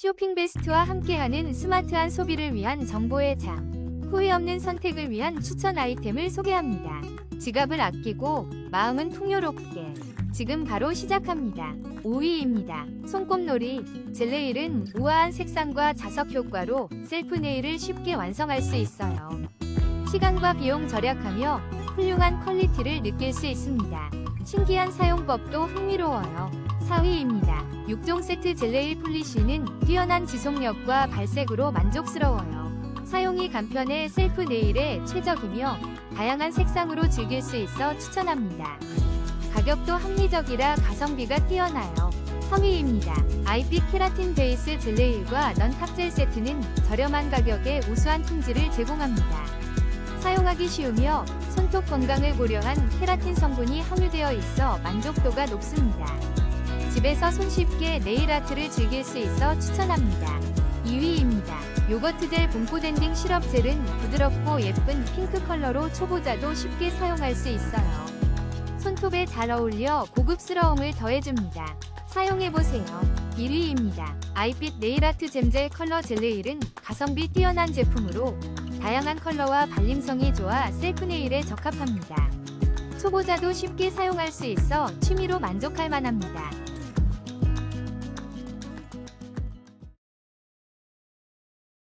쇼핑 베스트와 함께하는 스마트한 소비를 위한 정보의 장. 후회 없는 선택을 위한 추천 아이템을 소개합니다. 지갑을 아끼고 마음은 풍요롭게. 지금 바로 시작합니다. 5위입니다. 손꼽놀이. 젤레일은 우아한 색상과 자석 효과로 셀프 네일을 쉽게 완성할 수 있어요. 시간과 비용 절약하며 훌륭한 퀄리티를 느낄 수 있습니다. 신기한 사용법도 흥미로워요. 4위입니다. 6종 세트 젤레일 폴리쉬는 뛰어난 지속력과 발색으로 만족스러워요. 사용이 간편해 셀프 네일에 최적이며 다양한 색상으로 즐길 수 있어 추천합니다. 가격도 합리적이라 가성비가 뛰어나요. 3위입니다. 아이빛 케라틴 베이스 젤레일과 넌 탑젤 세트는 저렴한 가격에 우수한 품질을 제공합니다. 사용하기 쉬우며 손톱 건강을 고려한 케라틴 성분이 함유되어 있어 만족도가 높습니다. 집에서 손쉽게 네일 아트를 즐길 수 있어 추천합니다. 2위입니다. 요거트 젤 봉포 댄딩 시럽 젤은 부드럽고 예쁜 핑크 컬러로 초보자도 쉽게 사용할 수 있어요. 손톱에 잘 어울려 고급스러움을 더해줍니다. 사용해보세요. 1위입니다. 아이빛 네일아트 잼젤 컬러 젤레일은 가성비 뛰어난 제품으로 다양한 컬러와 발림성이 좋아 셀프 네일에 적합합니다. 초보자도 쉽게 사용할 수 있어 취미로 만족할 만합니다.